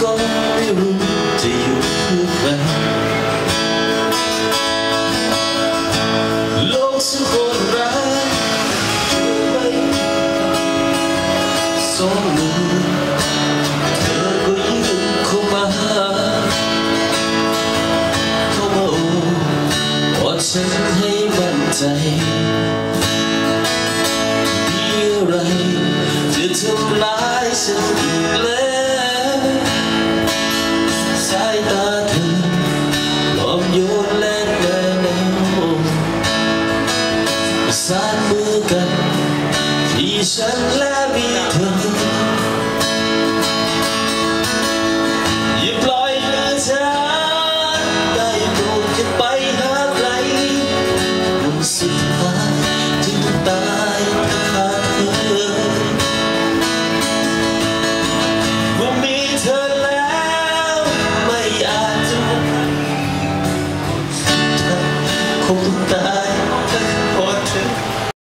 ก็ไม่รู้จะอยู่เพื่อใครโลกฉันโหดร้ายเธอไม่สองมือเธอก็ยื่นเข้ามาเข้ามาโอบอดฉันให้มั่นใจมีอะไรจะทำร้ายฉันอีกแล้ว สานมือกัน ที่ฉันและมีเธออย่าปล่อยมือฉันได้โปดอย่าไปหาใครวัสุดท้ายที่ตายขาดเธอว่มีเธอแล้วไม่อาจจะคงตาย